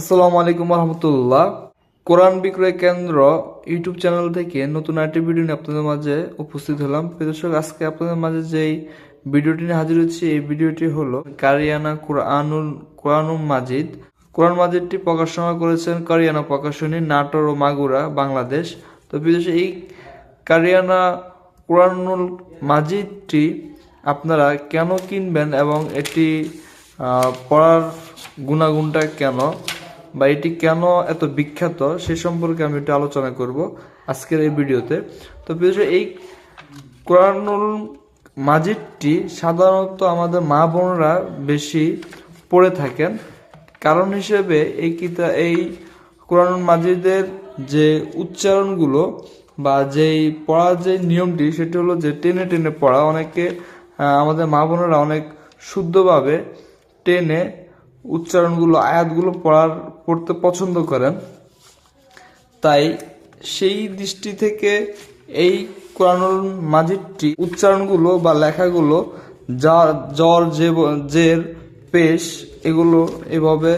আসসালামু আলাইকুম রহমতুল্লাহ কোরআন বিক্রয় কেন্দ্র ইউটিউব চ্যানেল থেকে নতুন একটি ভিডিও নিয়ে আপনাদের মাঝে উপস্থিত হলাম। প্রিয় দর্শক আজকে আপনাদের মাঝে যেই ভিডিওটি নিয়ে হাজির হচ্ছি এই ভিডিওটি হলো কারিয়ানা কোরআনুল কোরআনুল মাজিদ। কোরআন মাজিদটি প্রকাশনা করেছেন কারিয়ানা প্রকাশনী নাটোর ও মাগুরা বাংলাদেশ। তো দর্শক, এই কারিয়ানা কোরআনুল মাজিদটি আপনারা কেন কিনবেন এবং এটি পড়ার গুণাগুণটা কেন? বা এটি কেন এত বিখ্যাত, সে সম্পর্কে আমি একটু আলোচনা করব আজকের এই ভিডিওতে। তো বিশেষ এই কোরআনুল মাজিদটি সাধারণত আমাদের মা বোনরা বেশি পড়ে থাকেন। কারণ হিসেবে এই কিতা, এই কোরআনুল মাজিদের যে উচ্চারণগুলো বা যেই পড়ার যে নিয়মটি, সেটি হলো যে টেনে টেনে পড়া। অনেকে আমাদের মা বোনেরা অনেক শুদ্ধভাবে টেনে উচ্চারণগুলো, আয়াতগুলো পড়ার, পড়তে পছন্দ করেন, তাই সেই দৃষ্টি থেকে এই কোরআনুল মাজিদটি উচ্চারণগুলো বা লেখাগুলো, যা জ্বর জের, পেশ, এগুলো এভাবে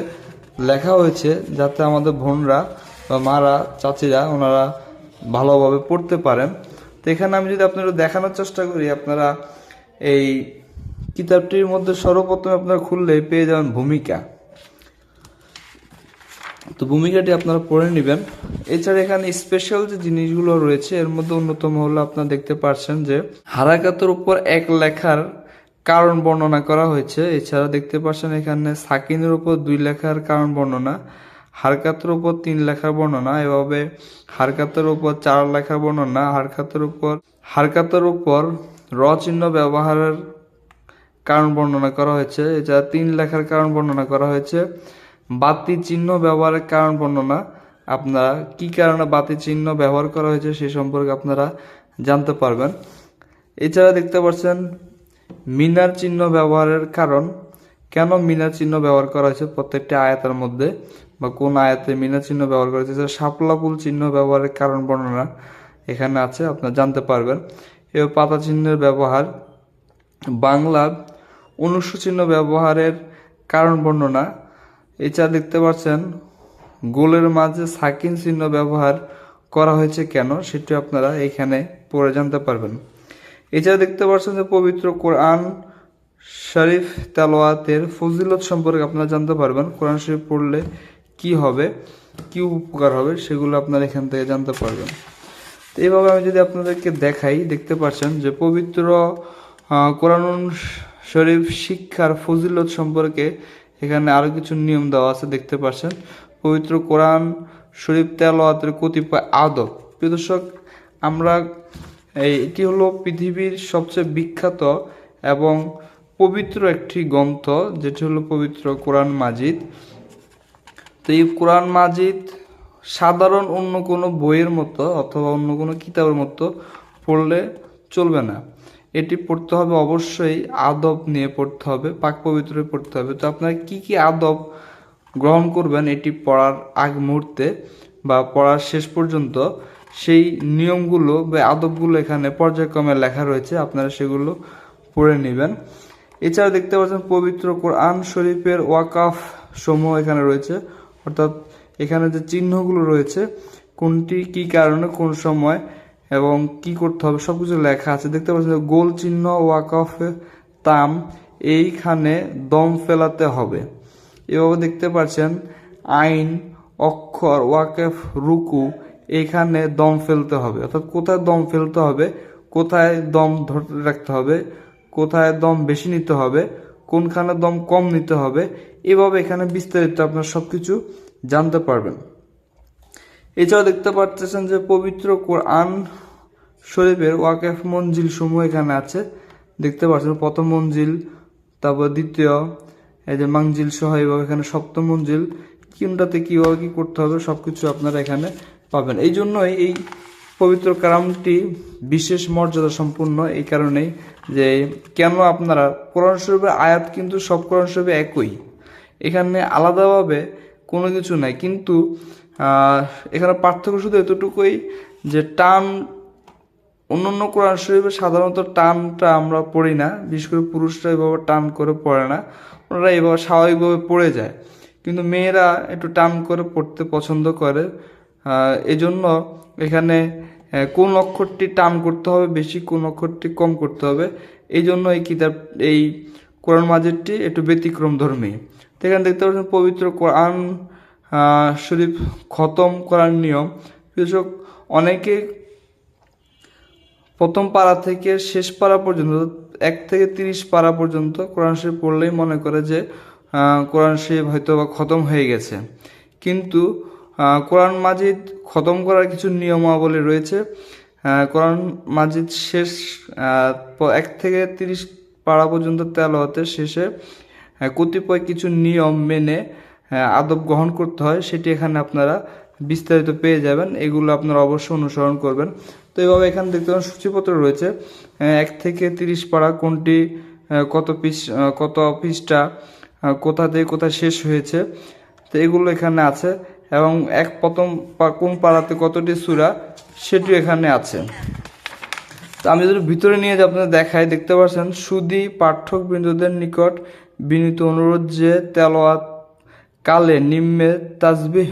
লেখা হয়েছে যাতে আমাদের বোনরা বা মারা, চাচিরা ওনারা ভালোভাবে পড়তে পারেন। তো এখানে আমি যদি আপনারা দেখানোর চেষ্টা করি, আপনারা এই কিতাবটির মধ্যে সর্বপ্রথম আপনারা খুললে পেয়ে যাবেন ভূমিকা। তো ভূমিকাটি আপনারা পড়ে নেবেন। এছাড়া এখানে স্পেশাল যে জিনিসগুলো রয়েছে, এর মধ্যে অন্যতম হলো আপনারা দেখতে পাচ্ছেন যে, হারাকাতের উপর এক লেখার কারণ বর্ণনা করা হয়েছে। এছাড়া দেখতে পাচ্ছেন এখানে সাকিনের উপর দুই লেখার কারণ বর্ণনা, হারকাতের উপর তিন লেখার বর্ণনা, এভাবে হারকাতের উপর চার লেখার বর্ণনা, হারকাতের উপর হারকাতের উপর র চিহ্ন ব্যবহারের কারণ বর্ণনা করা হয়েছে। এছাড়া তিন লেখার কারণ বর্ণনা করা হয়েছে। বাতি চিহ্ন ব্যবহারের কারণ বর্ণনা। আপনারা কি কারণে বাতি চিহ্ন ব্যবহার করা হয়েছে সে সম্পর্কে আপনারা জানতে পারবেন। এছাড়া দেখতে পাচ্ছেন, মিনার চিহ্ন ব্যবহারের কারণ। কেন মিনার চিহ্ন ব্যবহার করা হয়েছে প্রত্যেকটি আয়াতের মধ্যে? বা কোন আয়াতে মিনার চিহ্ন ব্যবহার করা হয়েছে? শাপলা ফুল চিহ্ন ব্যবহারের কারণ বর্ণনা এখানে আছে, আপনারা জানতে পারবেন। এবার পাতা চিহ্নের ব্যবহার বাংলা অনুষ্ঠ চিহ্ন ব্যবহারের কারণ বর্ণনা। এছাড়া দেখতে পাচ্ছেন, গোলের মাঝে সাকিন চিহ্ন ব্যবহার করা হয়েছে কেন সেটি আপনারা এখানে পড়ে জানতে পারবেন। এছাড়া দেখতে পাচ্ছেন যে পবিত্র কোরআন শরীফ তেলোয়াতের ফজিলত সম্পর্কে আপনারা জানতে পারবেন। কোরআন শরীফ পড়লে কি হবে, কি উপকার হবে সেগুলো আপনারা এখান থেকে জানতে পারবেন। তো এইভাবে আমি যদি আপনাদেরকে দেখাই, দেখতে পাচ্ছেন যে পবিত্র কোরআন শরীফ শিক্ষার ফজিলত সম্পর্কে এখানে আরও কিছু নিয়ম দেওয়া আছে, দেখতে পাচ্ছেন পবিত্র কোরআন শরীফ তেলাওয়াতের কতিপয় আদব। প্রিয় দর্শক, আমরা এটি হলো পৃথিবীর সবচেয়ে বিখ্যাত এবং পবিত্র একটি গ্রন্থ, যেটি হলো পবিত্র কোরআন মাজিদ। তো এই কোরআন মাজিদ সাধারণ অন্য কোনো বইয়ের মতো অথবা অন্য কোনো কিতাবের মতো পড়লে চলবে না। এটি পড়তে হবে অবশ্যই আদব নিয়ে পড়তে হবে, পাক পবিত্র পড়তে হবে। তো আপনারা কি কি আদব গ্রহণ করবেন এটি পড়ার আগ মুহূর্তে বা পড়ার শেষ পর্যন্ত, সেই নিয়মগুলো বা আদবগুলো এখানে পর্যায়ক্রমে লেখা রয়েছে, আপনারা সেগুলো পড়ে নেবেন। এছাড়া দেখতে পাচ্ছেন পবিত্র কোরআন শরীফের ওয়াকাফ সমূহ এখানে রয়েছে। অর্থাৎ এখানে যে চিহ্নগুলো রয়েছে, কোনটি কি কারণে, কোন সময় এবং কি করতে হবে, সবকিছু লেখা আছে। দেখতে পাচ্ছেন গোল চিহ্ন ওয়াকাফ তাম, এইখানে দম ফেলাতে হবে। এভাবে দেখতে পাচ্ছেন, আইন, অক্ষর ওয়াকেফ রুকু, এখানে দম ফেলতে হবে। অর্থাৎ কোথায় দম ফেলতে হবে, কোথায় দম ধরে রাখতে হবে, কোথায় দম বেশি নিতে হবে, কোনখানে দম কম নিতে হবে, এভাবে এখানে বিস্তারিত আপনার সবকিছু জানতে পারবেন। এছাড়াও দেখতে পাচ্ছেন যে পবিত্র কোরআন শরীফের ওয়াকেফ মঞ্জিল সমূহ এখানে আছে। দেখতে পাচ্ছেন প্রথম মঞ্জিল, তারপর দ্বিতীয়, এই যে মাংজিল সহ এইভাবে এখানে সপ্তম মঞ্জিল, কোনটাতে কীভাবে কী করতে হবে সব কিছু আপনারা এখানে পাবেন। এই জন্যই এই পবিত্র কারামটি বিশেষ মর্যাদা সম্পূর্ণ এই কারণেই যে কেন আপনারা, কোরআন শরীফের আয়াত কিন্তু সব কোরআন শরীফে একই। এখানে আলাদাভাবে কোনো কিছু নাই, কিন্তু এখানে পার্থক্য শুধু এতটুকুই যে টান অন্য অন্য কোরআন শরীফে সাধারণত টানটা আমরা পড়ি না। বিশেষ করে পুরুষরা এভাবে টান করে পড়ে না। ওনারা এভাবে স্বাভাবিকভাবে পড়ে যায়। কিন্তু মেয়েরা একটু টান করে পড়তে পছন্দ করে। এজন্য এখানে কোন অক্ষরটি টান করতে হবে, বেশি কোন অক্ষরটি কম করতে হবে। এই জন্য এই কিতাব, এই কোরআন মাজিদটি একটু ব্যতিক্রম ধর্মী তো এখানে দেখতে পাচ্ছেন পবিত্র কোরআন শরীফ খতম করার নিয়ম। কৃষক অনেকে প্রথম পাড়া থেকে শেষ পাড়া পর্যন্ত, এক থেকে তিরিশ পাড়া পর্যন্ত কোরআন শরীফ পড়লেই মনে করে যে কোরআন শরীফ হয়তো বা খতম হয়ে গেছে। কিন্তু কোরআন মাজিদ খতম করার কিছু নিয়মাবলী রয়েছে। কোরআন মাজিদ শেষ এক থেকে তিরিশ পাড়া পর্যন্ত তেলাওয়াতের শেষে কতিপয় কিছু নিয়ম মেনে আদব গ্রহণ করতে হয়, সেটি এখানে আপনারা বিস্তারিত পেয়ে যাবেন। এগুলো আপনারা অবশ্যই অনুসরণ করবেন। তো এভাবে এখানে দেখতে পাবেন সূচিপত্র রয়েছে। এক থেকে তিরিশ পাড়া কোনটি কত পিস কত পিসটা কোথা থেকে কোথায় শেষ হয়েছে, তো এগুলো এখানে আছে। এবং এক প্রথম পা- কোন পাড়াতে কতটি সূরা, সেটিও এখানে আছে। তো আমি যদি ভিতরে নিয়ে যে আপনাদের দেখাই, দেখতে পাচ্ছেন, সুদি পাঠক বৃন্দদের নিকট বিনীত অনুরোধ যে তেলোয়াত কালে নিম্নে তাজবিহ